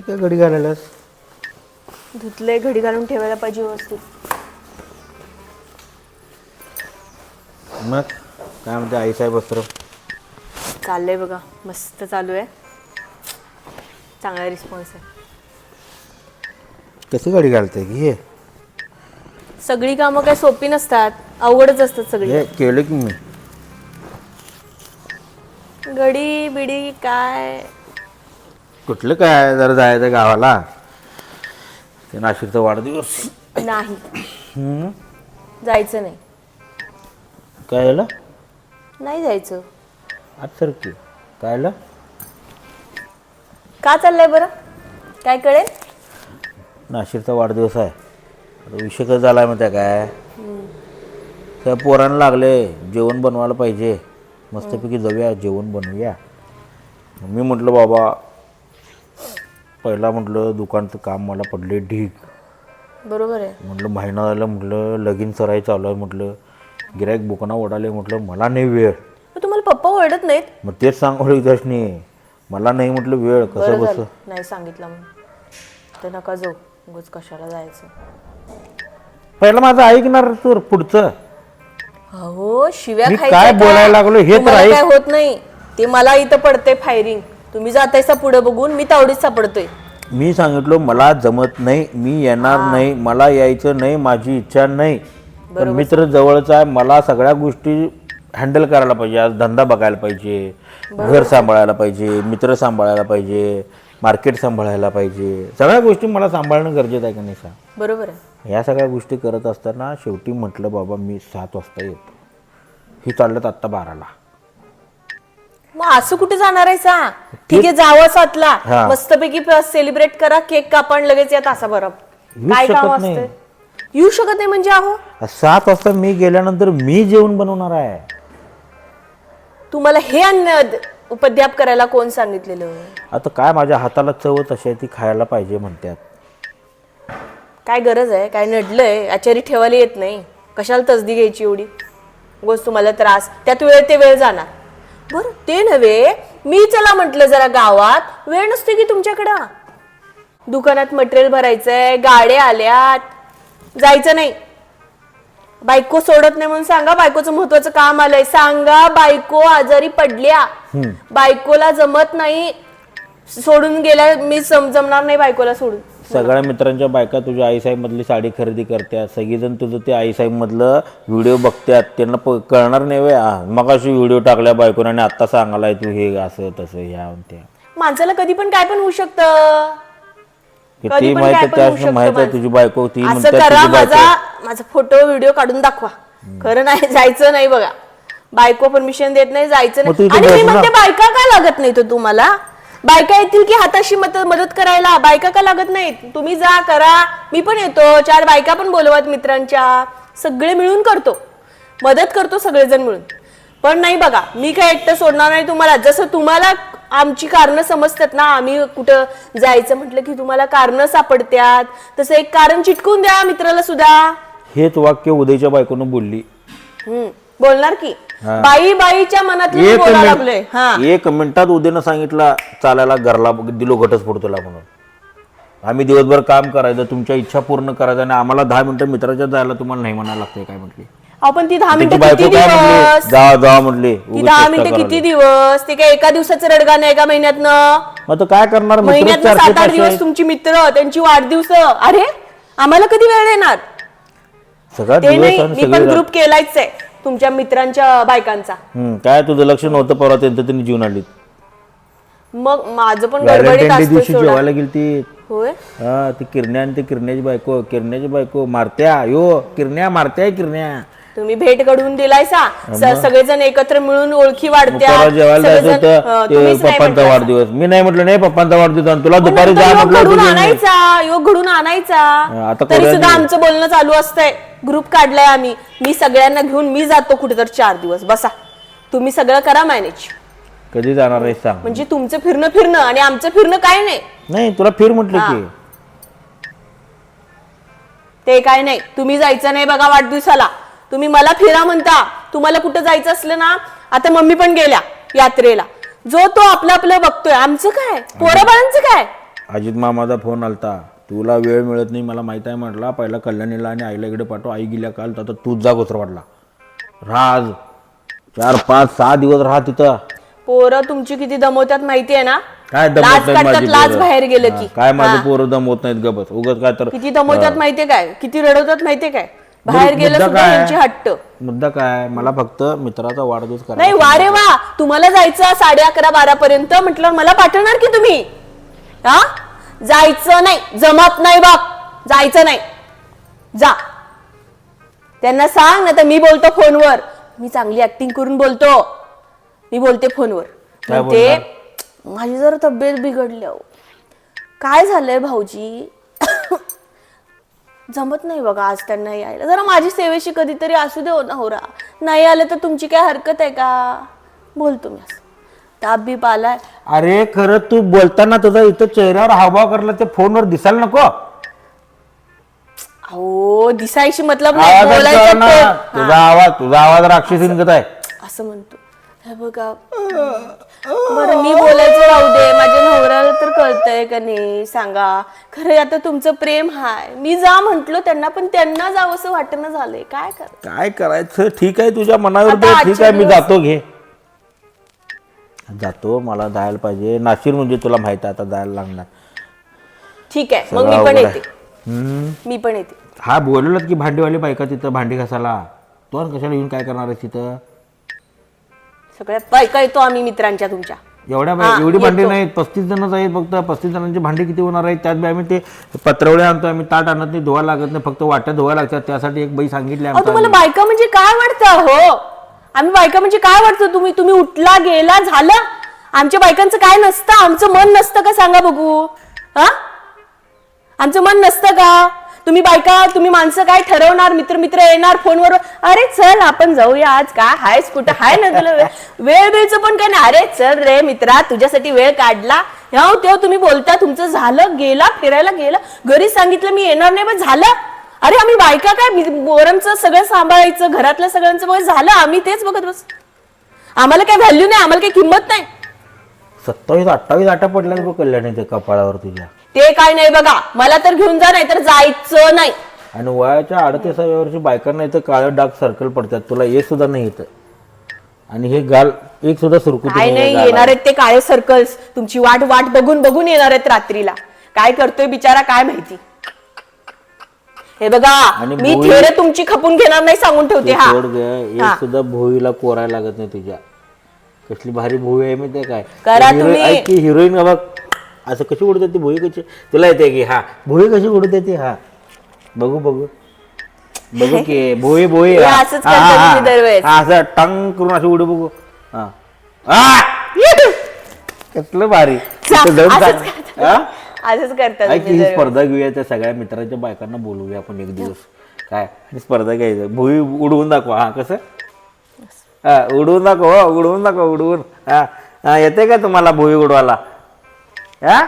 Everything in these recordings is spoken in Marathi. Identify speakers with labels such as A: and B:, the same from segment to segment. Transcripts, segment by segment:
A: हे काय घडी घालायलास?
B: धुतले घडी घालून ठेवायला पाहिजे व्यवस्थित
A: मग? काय म्हणते आईसाहेब वस्त्र?
B: चाललंय बघा मस्त चालू आहे. चांगला रिस्पॉन्स आहे.
A: कशी गाडी घालते की हे?
B: सगळी कामं काय सोपी नसतात अवघडच असतात सगळी.
A: हे केलं की मी?
B: घडी बिडी काय?
A: कुठलं काय जरा जायचं गावाला? ते नाशिकचा वाढदिवस.
B: नाही.
A: हम्म.
B: जायचं नाही.
A: काय झालं?
B: नाही जायचं.
A: आज सर की? काय झालं?
B: का चाललंय बरं? काय कळेल?
A: नाशिकचा वाढदिवस आहे. आता विषय कसं झाला आहे माहिती आहे काय? त्या पोरांना लागले जेवण बनवायला पाहिजे. मस्तपैकी जाऊया जेवण बनवूया. मी म्हटलं बाबा पहिला म्हटलं दुकानचं काम मला पडले ढीक
B: बरोबर आहे.
A: म्हटलं महिना झालं म्हटलं लगीन सराई चालू आहे म्हटलं. गिराईक बुकना ओढाले म्हटलं मला नाही वेळ.
B: पण तुम्हाला पप्पा ओरडत नाहीत?
A: मग तेच सांगवलं त्याशनी मला नाही म्हटलं वेळ कसं
B: बरं
A: बस?
B: नाही सांगितलं म्हणून तर नका जाऊ. उगाच कशाला जायचं?
A: पहिलं माझं ऐकणार तू पुढचं.
B: अहो शिव्या
A: मी
B: खायच्या
A: काय
B: का?
A: बोलायला लागलो हे तर
B: तुम्हाला
A: ऐक.
B: काय होत नाही. ते मला इथं पडते फायरिंग तुम्ही जातायसा पुढे बघून मी तावडीच सापडतोय.
A: मी सांगितलं मला जमत नाही मी येणार नाही मला यायचं नाही माझी इच्छा नाही. पण मित्र जवळचा आहे मला सगळ्या गोष्टी हँडल करायला पाहिजे. आज धंदा बघायला पाहिजे घर सांभाळायला पाहिजे मित्र सांभाळायला पाहिजे मार्केट सांभाळायला पाहिजे. सगळ्या गोष्टी मला सांभाळणं गरजेचं आहे का नाही सांग
B: बरोबर आहे.
A: ह्या सगळ्या गोष्टी करत असताना शेवटी म्हटलं बाबा मी सात वाजता येतो. ही चाललं आत्ता बाराला.
B: मग असं कुठे जाणार आहे सा ठीक आहे जावं सातला.
A: हा.
B: मस्तपैकी सेलिब्रेट करा केक कापण लगेच या तासाभरात.
A: येऊ
B: काय काम
A: शकत नाही.
B: असते येऊ शकत नाही म्हणजे अहो?
A: सात वाजता मी गेल्यानंतर मी जेवण बनवणार आहे.
B: तुम्हाला हे अन्न उपद्याप करायला कोण सांगितलेलं?
A: आता काय माझ्या हाताला चव तशी आहे ती खायला पाहिजे म्हणतात.
B: काय गरज आहे? काय नडलंय? आचारी ठेवायला येत नाही. कशाला तसदी घ्यायची एवढी? गोष्ट तुम्हाला त्रास. त्यात वेळ ते वेळ जाणार. बरं. ते नव्हे. मी चला म्हटलं जरा गावात. वेळ नसते की तुमच्याकडं. दुकानात मटेरियल भरायचंय गाड्या आल्यात. जायचं नाही. बायको सोडत नाही म्हणून सांगा बायकोचं महत्वाचं काम आलंय. सांगा बायको आजारी पडल्या. बायकोला जमत नाही. सोडून गेल्या मी सम- जमणार नाही बायकोला सोडून.
A: सगळ्या मित्रांच्या बायका तुझ्या आईसाहेब मधली साडी खरेदी करतात सगळीजण तुझं ते आईसाहेब मधलं व्हिडिओ बघतात त्यांना प- कळणार नाही वे मग अशी व्हिडिओ टाकल्या बायकोने आणि आता सांगायलाय तू हे असं तसं ह्या त्या.
B: माणसाला कधी पण काय पण होऊ शकतं.
A: की
B: कधी
A: ती
B: पण
A: माहीत आहे
B: शकतं
A: माहीत आहे. तुझी बायको ती
B: असं
A: म्हणतात
B: करा
A: तुझी बायको.
B: माझा माझा फोटो व्हिडिओ काढून दाखवा. खरं नाही जायचं नाही बघा. बायको परमिशन देत नाही जायचं
A: मग तू
B: नाही.
A: इथे
B: आणि मी
A: बस ना.
B: म्हणते बायका का लागत नाही तो तुम्हाला? बायका येतील की हाताशी मत- मदत करायला? बायका का लागत नाहीत? तुम्ही जा करा. मी पण येतो. चार बायका पण बोलवत मित्रांच्या. सगळे मिळून करतो. मदत करतो सगळेजण मिळून. पण नाही बघा मी काय एकटं सोडणार नाही तुम्हाला. जसं तुम्हाला आमची कारणं समजतात ना आम्ही कुठं जायचं म्हटलं की तुम्हाला कारणं सापडत्यात. तसं एक कारण चिटकून द्या मित्राला सुद्धा.
A: हेच वाक्य उदयच्या बायकोनं बोलली.
B: हम्म. बोलणार की. बाई बाईच्या मनातलं
A: एक
B: हा.
A: मिनिटात उद्यानं सांगितलं चालायला घरला दिलो घटस्फोट तुला म्हणून. आम्ही दिवसभर काम करायचं तुमच्या इच्छा पूर्ण करायचं आणि आम्हाला दहा मिनिटं मित्राच्या जायला तुम्हाला नाही म्हणायला लागतंय काय म्हटली.
B: आपण ती दहा
A: त्याची
B: मिनिटं
A: बायको
B: किती दिवस?
A: जा जा
B: ती
A: उगाच
B: दहा मिनिटं. किती दिवस? ते काय एका दिवसाचं रडगाणं एका महिन्यातनं?
A: मग आता काय करणार? मित्र
B: महिन्यात
A: चारशे
B: सात आठ
A: पाचशे
B: दिवस
A: आहेत.
B: तुमची मित्र त्यांची वाढदिवस. अरे आम्हाला कधी वेळ देणार
A: सगळा
B: ते
A: दिवस
B: नाही
A: आणि
B: मी पण
A: सगळे
B: ग्रुप केलायच आहे तुमच्या मित्रांच्या बायकांचा.
A: हम्म, काय तुझं लक्ष नव्हतं परवा त्यांचं त्यांनी जीवन आली
B: मग माझं पण गडबडीत
A: व्हॅलेंटाईन डे
B: असतं
A: दिवशी
B: सोडा
A: जेवायला गेली ती
B: होय?
A: हा ती किरण्या आणि ती किरण्याची बायको किरण्याची बायको मारत्या. यो किरण्या मारत्या किरण्या.
B: तुम्ही भेट घडवून दिलाय सा स- सगळेजण एकत्र मिळून ओळखी
A: परवा
B: वाढत्या
A: जेवायला जायचं
B: सगळेजण,
A: होतं
B: अं,
A: ते
B: तुम्हीच नाही
A: पप्पांचा. वाढदिवस. मी नाही म्हटलं नाही पप्पांचा वाढदिवस आणि तुला दुपारी
B: नंतर योग
A: म्हटलं
B: घडून
A: तुझी नाही.
B: आणायचा योग घडून आणायचा.
A: आता
B: तरी सुद्धा. आमचं बोलणं चालू असतंय. ग्रुप काढलाय आम्ही. मी सगळ्यांना घेऊन मी जातो कुठेतर चार दिवस. बसा. तुम्ही सगळं करा मॅनेज
A: कधी जाणार आहे सांग.
B: म्हणजे तुमचं फिरणं फिरणं आणि आमचं फिरणं काय नाही?
A: नाही तुला फिर म्हटलं की.
B: ते काय नाही. तुम्ही जायचं नाही बघा वाढदिवसाला. तुम्ही मला फिरा म्हणता. तुम्हाला कुठं जायचं असलं ना आता मम्मी पण गेल्या यात्रेला. जो तो आपलं आपलं बघतोय आमचं काय? पोराबाळांचं काय?
A: अजित मामाचा फोन आलता. तुला वेळ मिळत नाही मला माहीत आहे म्हटला पहिला कल्याणीला आणि आईला इकडे पाठव आई गेल्या काल तर तूच जा वाटला राहा आज चार पाच सहा दिवस राहा तिथं.
B: पोरं तुमची किती दमवतात माहिती आहे ना?
A: काय
B: लाज
A: दमवत नाही
B: काढतात
A: माझी
B: लाज
A: पोरं.
B: बाहेर गेलं
A: हा,
B: की
A: काय माझे पोरं दमवत नाहीत गबस उगत काय तर
B: किती दमवतात माहितीये काय? किती रडवतात माहितीये काय? बाहेर गेलं
A: मुद्दा
B: सुद्धा
A: काय?
B: यांची हट्ट.
A: मुद्दा काय? मला फक्त मित्राचा वाढदिवस करा
B: नाही वा रे वा. तुम्हाला जायचं साडे अकरा बारा पर्यंत. म्हटलं मला पाठवणार की तुम्ही? हा? जायचं नाही. जमत नाही बाप जायचं नाही. जा. त्यांना सांग ना तर मी बोलतो फोनवर. मी चांगली ऍक्टिंग करून बोलतो. मी बोलते फोनवर.
A: काय
B: ते माझी जरा तब्येत बिघडली अहो. काय झालंय भाऊजी? जमत नाही बघा आज त्यांना यायला. जरा माझी सेवेशी कधीतरी असू दे हो ना होरा. नाही आलं तर तुमची काय हरकत आहे का? बोलतो मी असं. ताप बीप आलाय.
A: अरे खरं तू बोलताना तुझा इथं चेहऱ्यावर हावभाव करला ते फोनवर दिसायला नको.
B: अहो दिसायची मतलब नाही
A: आवाजात
B: बोलायचं
A: कळना.
B: तो.
A: तुझा आवाज तुझा आवाज राक्षसींगत आहे.
B: असं म्हणतो. हे बघा. बरं मी बोलायचं राहू दे. माझ्या नवऱ्याला तर कळतंय का नाही? सांगा. खरं आता तुमचं प्रेम हाय. मी जा म्हंटल त्यांना पण त्यांना जावं असं वाटणं झालंय. काय कर
A: काय करायचं? ठीक आहे तुझ्या मनावर ठीक आहे मी जातो घे. जातो मला जायला पाहिजे. नाशिर म्हणजे तुला माहीत आहे आता जायला लागणार.
B: ठीक आहे मग मी पण
A: अवघड आहे.
B: येते
A: हम्म.
B: मी पण येते.
A: हा बोलवलं की भांडीवाली बायका तिथं भांडी घासायला. तो आणि कशाला येऊन काय करणार आहे तिथं?
B: सगळ्या बायका येतो आम्ही मित्रांच्या तुमच्या.
A: एवढ्या एवढी भांडी नाहीत. पस्तीस जणच आहेत फक्त. पस्तीस जणांची भांडी किती होणार आहेत? त्यात बी आम्ही ते पत्रवळे आणतो. आम्ही ताट आणत नाही धुवा लागत नाही. फक्त वाट्या धुवा लागतात. त्यासाठी एक बाई सांगितली
B: अहो
A: आमच्या
B: तुम्हाला बायका म्हणजे काय वाटतं? हो. आम्ही बायका म्हणजे काय वाटतं? तुम्ही तुम्ही उठला गेला झालं? आमच्या बायकांचं काय नसतं? आमचं मन नसतं का? सांगा बघू. हा? आमचं मन नसतं का? तुम्ही बायका तुम्ही माणसं काय ठरवणार? मित्र मित्र येणार फोनवर? अरे चल आपण जाऊया आज काय हायस कुठं हाय ना तुला वेळ? वेळचं पण काय नाही? अरे चल रे मित्रा तुझ्यासाठी वेळ काढला. हो तेव्हा तुम्ही बोलता तुमचं झालं गेला फिरायला गेला. घरी सांगितलं मी येणार नाही पण झालं. अरे आम्ही बायका काय? पोरांचं सगळं सांभाळायचं घरातलं सगळ्यांचं बघ झालं आम्ही तेच बघत बस. आम्हाला काय व्हॅल्यू नाही आम्हाला काही किंमत नाही.
A: सत्तावीस अठ्ठावीस आटा पडल्यात बघ कल्याणी ते कपाळावर तुझ्या.
B: ते काय नाही बघा. मला तर घेऊन जा नाही तर जायचं नाही.
A: आणि वयाच्या अडतीसाव्या वर्षी बायकांना इथं काळं डाग सर्कल पडतात. तुला एक सुद्धा नाही येतं आणि हे गाल एक सुद्धा सुरकुती
B: काय नाही. येणार आहेत ते काळे सर्कल्स तुमची वाट वाट बघून बघून येणार आहेत रात्रीला. काय करतोय बिचारा काय माहिती? हे बघा
A: आणि
B: मी
A: भोई-
B: थेर तुमची खपून घेणार नाही सांगून ठेवते
A: ते
B: हा.
A: सोड ग एक सुद्धा भोईला कोरायला लागत नाही तुझ्या. कसली भारी भोई आहे माहितीये काय.
B: करा
A: हिरो-
B: तुम्ही.
A: ऐक की हिरोईन बघ असं कशी उडत ती भोई कशी? तुला येते की हा. भोई कशी उडत येते हा. बघू बघू. बघू की भोई भोई.
B: हे
A: हा.
B: असंच
A: हा,
B: करता
A: हा,
B: तुम्ही दरवेळेस.
A: हा, असं टंग करून असं उडू बघू. हा. आ! कसलं भारी.
B: चा-
A: तिथं जाऊन
B: असंच
A: सांग.
B: करता.
A: हा?
B: असंच
A: ऐक ही. स्पर्धा घेऊया त्या सगळ्या मित्रांच्या बायकांना बोलवूया आपण एक दिवस. काय? ही स्पर्धा घ्यायचं. भुई उडवून दाखवा. हा कसं? हा उडवून दाखव हो, उडवून दाखव उडवून. हा हा येते का तुम्हाला भुई उडवायला? हा?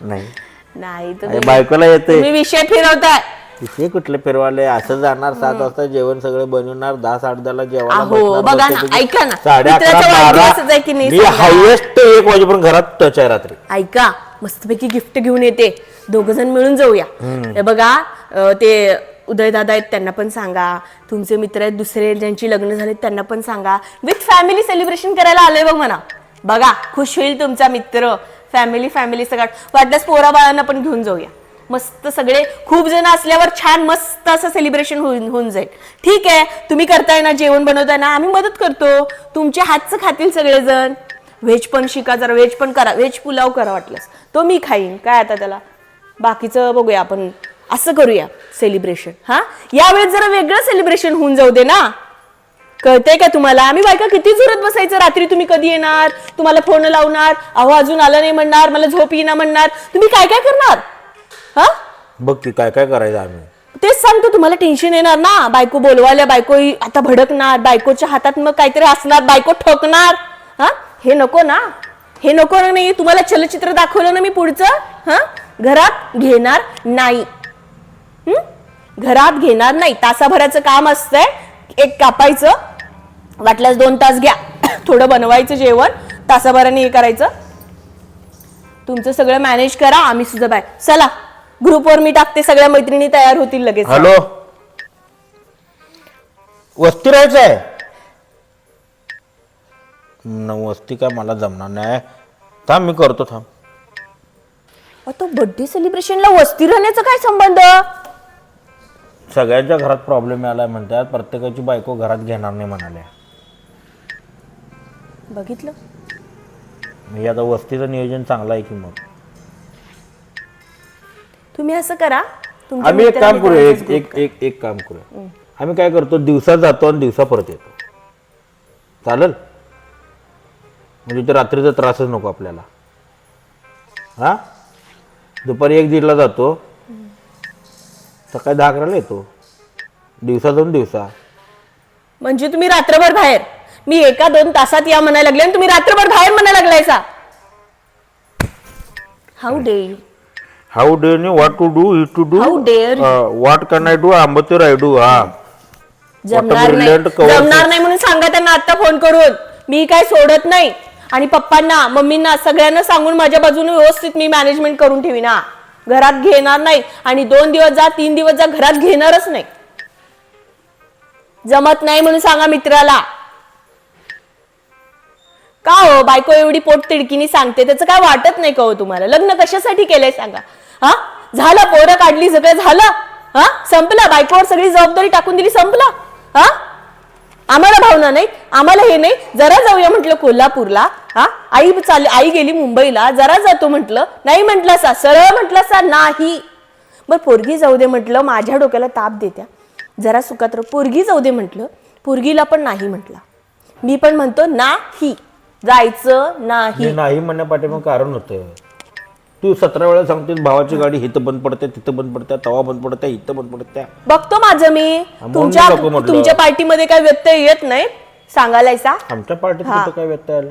A: नाही.
B: नाही
A: अरे
B: तुम्ही
A: बायकोला येते
B: तुम्ही विषय फिरवताय.
A: तिथे कुठले फिरवाले? असं जाणार सात वाजता जेवण सगळं बनवणार दहा साडे दहाला जेवायला
B: अहो,
A: बसणार,
B: बघा ना, ऐका ना.
A: साडे अकरा
B: मित्राचा वाढदिवसच आहे की
A: बारा
B: नाही
A: मी
B: सांगा.
A: हायेस्ट एक वाजेपर्यंत घरात टच आहे रात्री.
B: ऐका मस्तपैकी गिफ्ट घेऊन येते. दोघ जण मिळून जाऊया. हे बघा अं, ते उदय दादा आहेत त्यांना पण सांगा. तुमचे मित्र आहेत दुसरे ज्यांची लग्न झाले त्यांना पण सांगा. विथ फॅमिली सेलिब्रेशन करायला आलोय बघ म्हणा. बघा खुश होईल तुमचा मित्र. फॅमिली फॅमिली सगळं. वाटल्यास पोरा बाळांना पण घेऊन जाऊया. मस्त सगळे खूप जण असल्यावर छान मस्त असं सेलिब्रेशन होऊन होऊन जाईल. ठीक आहे तुम्ही करताय ना जेवण बनवताय ना आम्ही मदत करतो. तुमच्या हातचं खातील सगळेजण. व्हेज पण शिका जरा व्हेज पण करा. व्हेज पुलाव करा वाटल्यास. तो मी खाईन. काय आता त्याला? बाकीचं बघूया आपण. असं करूया सेलिब्रेशन हा? यावेळेस जरा वेगळं सेलिब्रेशन होऊन जाऊ दे ना. कळतंय का तुम्हाला? आम्ही बायका किती जोरात बसायचं? रात्री तुम्ही कधी येणार? तुम्हाला फोन लावणार? अहो अजून आलं नाही म्हणणार मला झोप येईना म्हणणार. तुम्ही काय काय करणार? हा?
A: बघ की काय काय करायचं आम्ही.
B: तेच सांगतो तुम्हाला टेन्शन येणार ना. बायको बोलवायला बायको ही आता भडकणार बायकोच्या हातात मग काहीतरी असणार बायको ठोकणार. हा? हे नको ना. हे नको ना नाही. तुम्हाला चलचित्र दाखवलं ना मी पुढचं. हा? घरात घेणार नाही. हं? घरात घेणार नाही. तासाभराचं काम असतंय. एक कापायचं वाटल्यास दोन तास घ्या. थोडं बनवायचं जेवण तासाभराने हे करायचं. तुमचं सगळं मॅनेज करा आम्ही सुद्धा बाय चला ग्रुपवर मी टाकते सगळ्या मैत्रिणी तयार होतील लगेच.
A: हॅलो वस्ती राहायचं आहे न वस्ती काय मला जमणार नाही. थांब मी करतो थांब.
B: तो बर्थडे सेलिब्रेशनला वस्ती राहण्याचा काय संबंध?
A: सगळ्यांच्या घरात प्रॉब्लेम आलाय म्हणतात. प्रत्येकाची बायको घरात घेणार नाही म्हणाल्या
B: बघितलं?
A: मी आता वस्तीचं नियोजन चांगलं आहे की मग?
B: तुम्ही असं करा. तुमच्या
A: आम्ही एक काम
B: मित्रांनी
A: करूया एक एक एक एक काम करूया. आम्ही काय करतो दिवसा जातो आणि दिवसा परत येतो. चालेल? म्हणजे ते रात्रीचा त्रासच नको आपल्याला. हा? दुपारी एक दीडला जातो. सकाळी दहा अकराला येतो. दिवसा जाऊन दिवसा.
B: म्हणजे तुम्ही रात्रभर बाहेर? मी एका दोन तासात या म्हणायला लागले आणि तुम्ही रात्रभर बाहेर म्हणायला लागलायसा. हाऊ डे
A: हाऊ डे नी what to do it to do
B: How dare
A: what can I do आंबतीर I do हा
B: जमणार नाही.
A: brilliant cover
B: जमणार नाही म्हणून सांगा त्यांना आता फोन करून. मी काय सोडत नाही. आणि पप्पांना मम्मींना सगळ्यांना सांगून माझ्या बाजूने व्यवस्थित मी मॅनेजमेंट करून ठेवी ना घरात घेणार नाही. आणि दोन दिवस जा तीन दिवस जा घरात घेणारच नाही. जमत नाही म्हणून सांगा मित्राला. का हो? बायको एवढी पोट तिडकीनी सांगते त्याचं काय वाटत नाही का हो तुम्हाला? लग्न कशासाठी केलंय सांगा? हा? झालं पोरं काढली सगळं झालं? हा? संपलं? बायकोवर सगळी जबाबदारी टाकून दिली संपलं? हा? आम्हाला भावना नाही आम्हाला हे नाही. जरा जाऊया म्हटलं कोल्हापूरला हा? आई चालली आई गेली मुंबईला जरा जातो म्हटलं. नाही म्हटलं सा सरळ म्हटलं सा नाही. बरं पोरगी जाऊ दे म्हटलं माझ्या डोक्याला ताप देत्या. जरा सुखात पोरगी जाऊ दे म्हटलं पोरगीला पण नाही म्हटलं. मी पण म्हणतो नाही. जायचं नाही.
A: नाही म्हणण्यापाठी मग कारण होतं. तू सतरा वेळा सांगतेस भावाची गाडी इथं बंद पडते तिथं बंद पडते तवा बंद पडते इथं बंद पडते.
B: बघतो माझं मी. तुमच्या
A: नको म्हटलं.
B: तुमच्या पार्टीमध्ये काय व्यत्यय येत नाही? सांगायलायसा
A: आमच्या पार्टीत कुठं काय व्यत्यय आलं?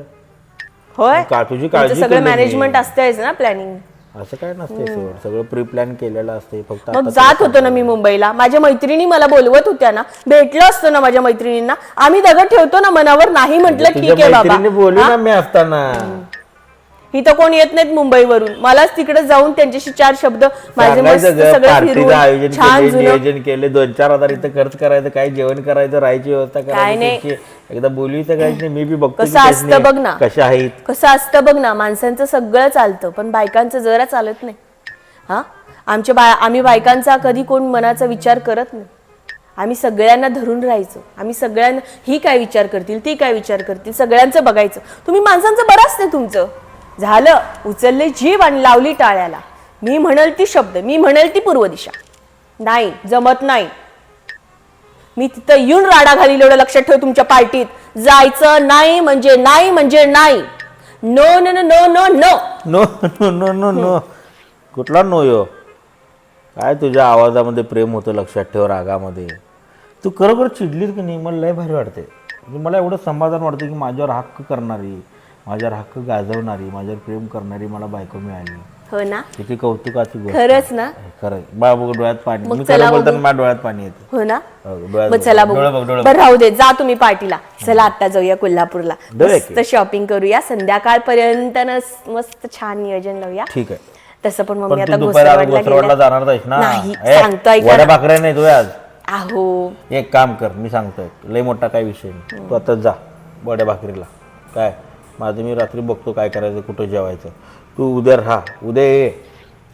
B: होय.
A: का तुझी
B: तुमचं
A: काळजी
B: सगळं
A: केली मी.
B: मॅनेजमेंट असतेच ना प्लॅनिंग
A: असं काय नसते सोड. सगळं प्री प्लॅन केलेलं असते फक्त
B: मग जात होतो ना मी मुंबईला. माझ्या मैत्रिणी मला बोलवत होत्या ना. भेटलं असतं ना माझ्या मैत्रिणींना. आम्ही दगड ठेवतो ना मनावर. नाही म्हटलं
A: तुझ्या
B: ठीक आहे बाबा.
A: बोलली ना मी असताना.
B: इथं कोण येत नाहीत मुंबईवरून. मलाच तिकडे जाऊन त्यांच्याशी चार शब्द माझे मस्त सगळं
A: पार्टीचं आयोजन
B: छान
A: केले
B: जुनं
A: नियोजन केले दोन चार हजार इथं खर्च करायचं काय जेवण करायचं राहायची व्यवस्था
B: काय
A: करायची
B: नाही.
A: त्यांची. एकदा बोलली तर काय मी बी बघतो
B: कसं असतं बघ ना.
A: कशा आहेत.
B: कसं असतं बघ ना माणसांचं सगळं चालतं पण बायकांचं जरा चालत नाही. हा? आमच्या बाय आम्ही बायकांचा कधी कोण मनाचा विचार करत नाही. आम्ही सगळ्यांना धरून राहायचो. आम्ही सगळ्यांना ही काय विचार करतील ती काय विचार करतील सगळ्यांचं बघायचं. तुम्ही माणसांचं बरंच नाही तुमचं. झालं उचलले जीव आणि लावली टाळ्याला. मी म्हणेल ती शब्द मी म्हणेल ती पूर्व दिशा. नाही जमत नाही. मी तिथं येऊन राडा घालील एवढं लक्षात ठेव तुमच्या पार्टीत. जायचं नाही म्हणजे नाही म्हणजे नाही. No no no no no no.
A: No no no no no. कुठला नो यो? काय तुझ्या आवाजामध्ये प्रेम होतं लक्षात ठेव रागामध्ये? तू खरोखर चिडलीस की नाही? मला लय भारी वाटते म्हणजे मला एवढं समाधान वाटतं की माझ्यावर हक्क करणारी. माझ्यावर हक्क गाजवणारी माझ्यावर प्रेम करणारी मला बायको मिळाली.
B: हो ना?
A: किती कौतुकाची गोष्ट.
B: खरंच ना?
A: खरं बाबू डोळ्यात पाणी. मी खरं बोलताना माझ्या डोळ्यात पाणी येतं.
B: हो ना?
A: हो, डोळ्यात
B: मग
A: बघ.
B: चला बघू.
A: डोळे बघ डोळे बघ.
B: बरं राहू दे. जा तुम्ही पार्टीला. चला आता जाऊया कोल्हापूरला.
A: जाऊया
B: मस्त शॉपिंग करूया. संध्याकाळपर्यंत न मस्त छान नियोजन लावूया.
A: ठीक आहे.
B: तसं पण
A: पण
B: मम्मी
A: तू
B: आता
A: दुपारी आज
B: घोसरवाडला
A: घोसरवाडला
B: गेल्या.
A: जाणार नाहीस ना?
B: नाही,
A: ए,
B: सांगतो ऐका
A: वड्या
B: ना.
A: भाकऱ्या नाही तुझ्या आज.
B: आहो.
A: एक काम कर मी सांगतोय. लय मोठा काय विषय नाही. तू आता जा बड्या भाकरीला. काय? माझं मी रात्री बघतो काय करायचं कुठं जेवायचं. तू उद्या राहा. उद्या ये.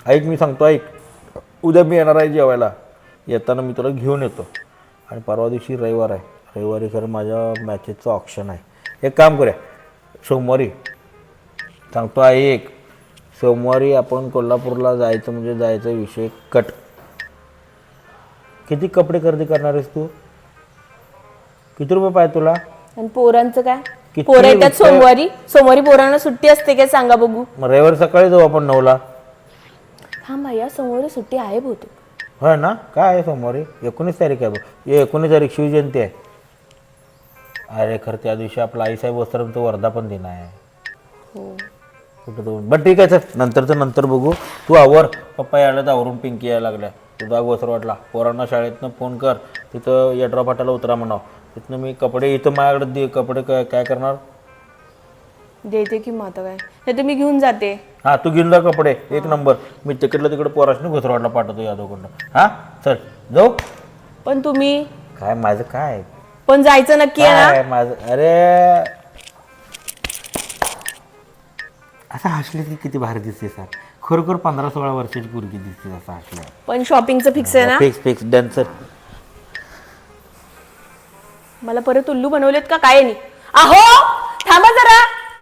A: ऐक मी सांगतो ऐक. उद्या मी येणार आहे जेवायला. येताना मी तुला घेऊन येतो. आणि परवा दिवशी रविवार आहे. रविवारी खरं माझ्या मॅचेसचं ऑप्शन आहे. एक काम करूया. सोमवारी सांगतो आहे एक. सोमवारी आपण कोल्हापूरला जायचं म्हणजे जायचा विषय कट. किती कपडे खरेदी करणार आहेस तू? किती रुपये पाहिजे तुला?
B: आणि पोरांचं काय?
A: किती
B: पोरं येतात
A: रुपये?
B: सोमवारी सोमवारी पोरांना सुट्टी असते काय सांगा बघू.
A: मग रविवारी सकाळी जाऊ आपण नऊला.
B: हा भैया सोमवारी सुट्टी आहे बहुतेक.
A: होय ना? काय आहे सोमवारी? एकोणीस तारीख आहे बघ. हे एकोणीस तारीख शिवजयंती आहे. अरे खरं त्या दिवशी आपला आईसाहेब वस्त्रमचं वर्धापन दिन आहे.
B: हो.
A: कुठं जाऊन? बरं ठीक आहे चल. नंतरचं नंतर बघू. तू आवर. पप्पा यायला तर आवरून पिंकी यायला लागल्या. तुझा गोसरवाटला पोरांना शाळेतनं फोन कर. तिथं यड्रा फाटाला उतरा म्हणाव. तिथनं मी कपडे इथं माझ्याकडे दे कपडे काय काय करणार
B: देते की मग आता काय? नाही तर मी घेऊन जाते.
A: हा तू घेऊन जा कपडे एक नंबर. मी तिकडलं तिकडे पोराशनी घुसरवाडला पाठवतो यादवकडनं. हा? चल जाऊ.
B: पण तुम्ही?
A: काय माझं काय?
B: पण जायचं नक्की आहे ना?
A: काय माझं? अरे! असं हसले की किती भारी दिसते सर. खरोखर पंधरा सोळा वर्षाची पोरगी दिसते असं हसल्या
B: पण शॉपिंगचं फिक्स आहे ना?
A: फिक्स फिक्स डन सर
B: मला परत उल्लू बनवलेत का? काय नाही अहो थांबा जरा.